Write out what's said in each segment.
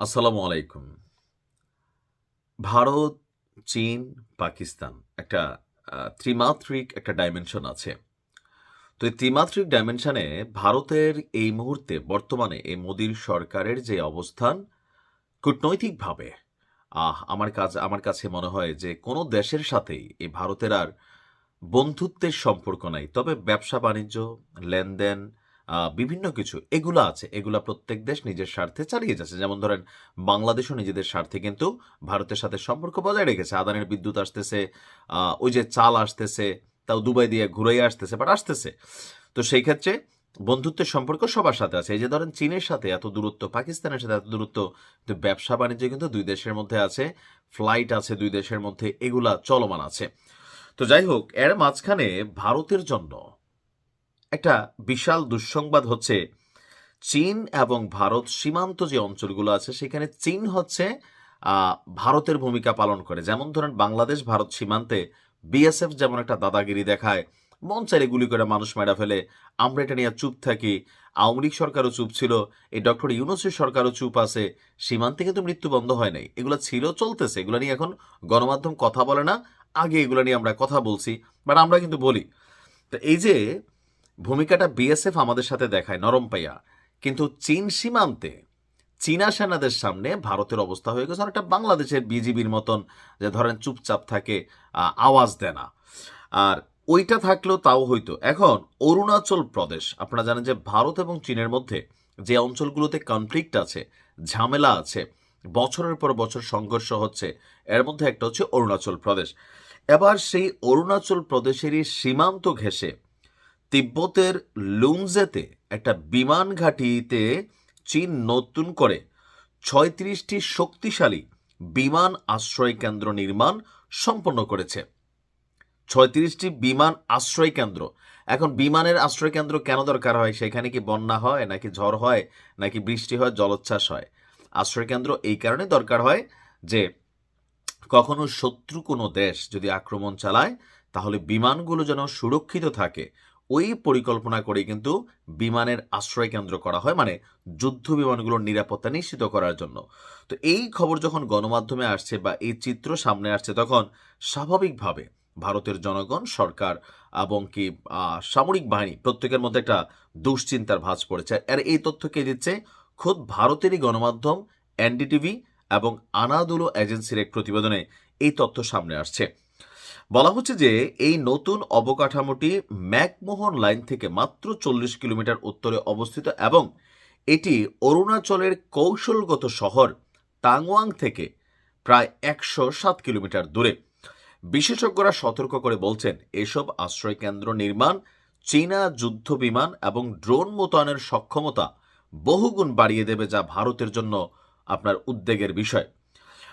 আসসালামু আলাইকুম। ভারত, চীন, পাকিস্তান একটা ত্রিমাত্রিক একটা ডাইমেনশন আছে। তো এই ত্রিমাত্রিক ডাইমেনশনে ভারতের এই মুহূর্তে বর্তমানে এই মোদীর সরকারের যে অবস্থান কূটনৈতিকভাবে, আহ, আমার কাজ, আমার কাছে মনে হয় যে কোনো দেশের সাথেই এই ভারতের আর বন্ধুত্বের সম্পর্ক নাই। তবে ব্যবসা, বাণিজ্য, লেনদেন বিভিন্ন কিছু। এগুলো আছে। এগুলা প্রত্যেক দেশ নিজের স্বার্থে চালিয়ে যাচ্ছে। যেমন ধরেন, বাংলাদেশও নিজেদের স্বার্থে কিন্তু ভারতের সাথে সম্পর্ক বজায় রেখেছে। আদানের বিদ্যুৎ আসতেছে ওই যে চাল আসতেছে, তাও দুবাই দিয়ে ঘুরেই আসতেছে বাট আসতেছে। তো সেই ক্ষেত্রে বন্ধুত্বের সম্পর্ক সবার সাথে আছে। এই যে ধরেন, চীনের সাথে এত দূরত্ব, পাকিস্তানের সাথে এত দূরত্ব কিন্তু ব্যবসা বাণিজ্য কিন্তু দুই দেশের মধ্যে আছে, ফ্লাইট আছে দুই দেশের মধ্যে, এগুলা চলমান আছে। তো যাই হোক, এর মাঝখানে ভারতের জন্য একটা বিশাল দুঃসংবাদ হচ্ছে, চীন এবং ভারত সীমান্ত যে অঞ্চলগুলো আছে, সেখানে চীন হচ্ছে ভারতের ভূমিকা পালন করে। যেমন ধরেন বাংলাদেশ, ভারত সীমান্তে বিএসএফ যেমন একটা দাদাগিরি দেখায়, মন চাইলে গুলি করে মানুষ মেরা ফেলে। আমরা এটা নিয়ে চুপ থাকি। আওয়ামী লীগ সরকারও চুপ ছিল এই ডক্টর ইউনুসের সরকারও চুপ আছে। সীমান্তে কিন্তু মৃত্যু বন্ধ হয় নাই। এগুলো ছিল, চলতেছে। এগুলো নিয়ে এখন গণমাধ্যম কথা বলে না। আগে এগুলো নিয়ে আমরা কথা বলছি, বাট আমরা কিন্তু বলি। তো এই যে ভূমিকাটা বিএসএফ আমাদের সাথে দেখায়, নরম পাইয়া। কিন্তু চীন সীমান্তে চীনা সেনাদের সামনে ভারতের অবস্থা হয়ে গেছে অনেকটা বাংলাদেশের বিজিবির মতন, যে ধরেন চুপচাপ থাকে আওয়াজ দেয় না। আর ওইটা থাকলেও তাও হইতো। এখন অরুণাচল প্রদেশ, আপনারা জানেন যে ভারত এবং চীনের মধ্যে যে অঞ্চলগুলোতে কনফ্লিক্ট আছে, ঝামেলা আছে, বছরের পর বছর সংঘর্ষ হচ্ছে, এর মধ্যে একটা হচ্ছে অরুণাচল প্রদেশ। এবার সেই অরুণাচল প্রদেশেরই সীমান্ত ঘেঁষে তিব্বতের লুংজেতে একটা বিমান ঘাঁটিতে চীন নতুন করে ছয়ত্রিশটি শক্তিশালী বিমান আশ্রয় কেন্দ্র নির্মাণ সম্পন্ন করেছে। ছয়ত্রিশটি বিমান আশ্রয় কেন্দ্র। এখন বিমানের আশ্রয় কেন্দ্র কেন দরকার হয়? সেখানে কি বন্যা হয়, নাকি ঝড় হয়, নাকি বৃষ্টি হয়, জলোচ্ছ্বাস হয়? আশ্রয় কেন্দ্র এই কারণে দরকার হয় যে, কখনো শত্রু কোনো দেশ যদি আক্রমণ চালায়, তাহলে বিমানগুলো যেন সুরক্ষিত থাকে ওই পরিকল্পনা করে কিন্তু বিমানের আশ্রয় কেন্দ্র করা হয় মানে যুদ্ধ বিমানগুলোর নিরাপত্তা নিশ্চিত করার জন্য। তো এই খবর যখন গণমাধ্যমে আসছে বা এই চিত্র সামনে আসছে, তখন স্বাভাবিকভাবে ভারতের জনগণ, সরকার এবং কি সামরিক বাহিনী প্রত্যেকের মধ্যে একটা দুশ্চিন্তার ভাঁজ পড়েছে। আর এই তথ্য কে দিচ্ছে? খোদ ভারতেরই গণমাধ্যম, এনডিটিভি এবং আনাদুলো এজেন্সির এক প্রতিবেদনে এই তথ্য সামনে আসছে। বলা হচ্ছে যে এই নতুন অবকাঠামোটি ম্যাকমোহন লাইন থেকে মাত্র চল্লিশ কিলোমিটার উত্তরে অবস্থিত এবং এটি অরুণাচলের কৌশলগত শহর টাংওয়াং থেকে প্রায় একশো সাত কিলোমিটার দূরে। বিশেষজ্ঞরা সতর্ক করে বলছেন, এসব আশ্রয় কেন্দ্র নির্মাণ, চীনা যুদ্ধ বিমান এবং ড্রোন মোতায়েনের সক্ষমতা বহুগুণ বাড়িয়ে দেবে যা ভারতের জন্য আপনার উদ্বেগের বিষয়।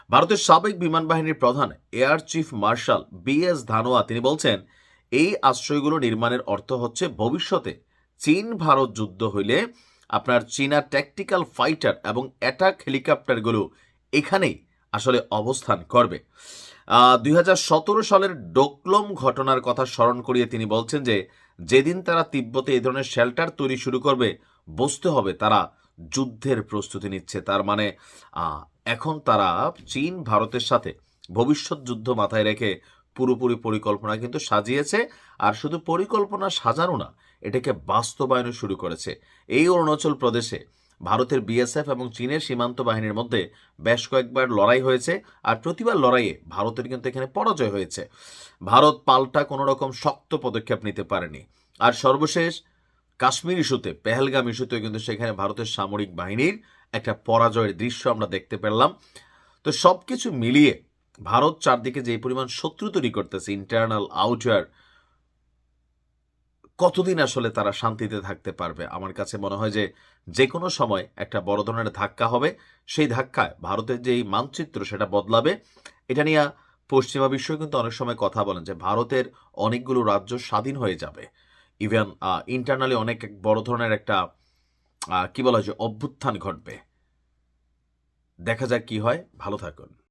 ভারতের সাবেক বিমান বাহিনীর প্রধান air chief marshal B S Dhanoa, তিনি বলছেন, এই আশ্রয়গুলো নির্মাণের অর্থ হচ্ছে ভবিষ্যতে চীন ভারত যুদ্ধ হইলে আপনার চীনা ট্যাকটিক্যাল ফাইটার এবং অ্যাটাক হেলিকপ্টারগুলো এখানেই আসলে অবস্থান করবে। দুই হাজার সতেরো সালের ডোকলম ঘটনার কথা স্মরণ করিয়ে তিনি বলছেন যে, যেদিন তারা তিব্বতে এই ধরনের শেল্টার তৈরি শুরু করবে, বুঝতে হবে তারা যুদ্ধের প্রস্তুতি নিচ্ছে। তার মানে এখন তারা চীন, ভারতের সাথে ভবিষ্যৎ যুদ্ধ মাথায় রেখে পুরোপুরি পরিকল্পনা কিন্তু সাজিয়েছে। আর শুধু পরিকল্পনা সাজানো না, এটাকে বাস্তবায়নও শুরু করেছে। এই অরুণাচল প্রদেশে ভারতের বিএসএফ এবং চীনের সীমান্ত বাহিনীর মধ্যে বেশ কয়েকবার লড়াই হয়েছে। আর প্রতিবার লড়াইয়ে ভারতের কিন্তু এখানে পরাজয় হয়েছে। ভারত পাল্টা কোনো রকম শক্ত পদক্ষেপ নিতে পারেনি। আর সর্বশেষ কাশ্মীর ইস্যুতে, পেহেলগাম ইস্যুতে কিন্তু সেখানে ভারতের সামরিক বাহিনীর একটা পরাজয়ের দৃশ্য আমরা দেখতে পেলাম। তো সব কিছু মিলিয়ে ভারত চারদিকে যে পরিমাণ শত্রু তৈরি করতেছে ইন্টারনাল আউটার কতদিন আসলে তারা শান্তিতে থাকতে পারবে? আমার কাছে মনে হয় যে যে কোনো সময় একটা বড় ধরনের ধাক্কা হবে। সেই ধাক্কায় ভারতের যে মানচিত্র সেটা বদলাবে। এটা নিয়ে পশ্চিমা বিশ্ব কিন্তু অনেক সময় কথা বলেন যে ভারতের অনেকগুলো রাজ্য স্বাধীন হয়ে যাবে। ইভেন ইন্টারনালি অনেক বড় ধরনের একটা কি বলা হয় অভ্যুত্থান ঘটবে। দেখা যাক কি হয়। ভালো থাকুন।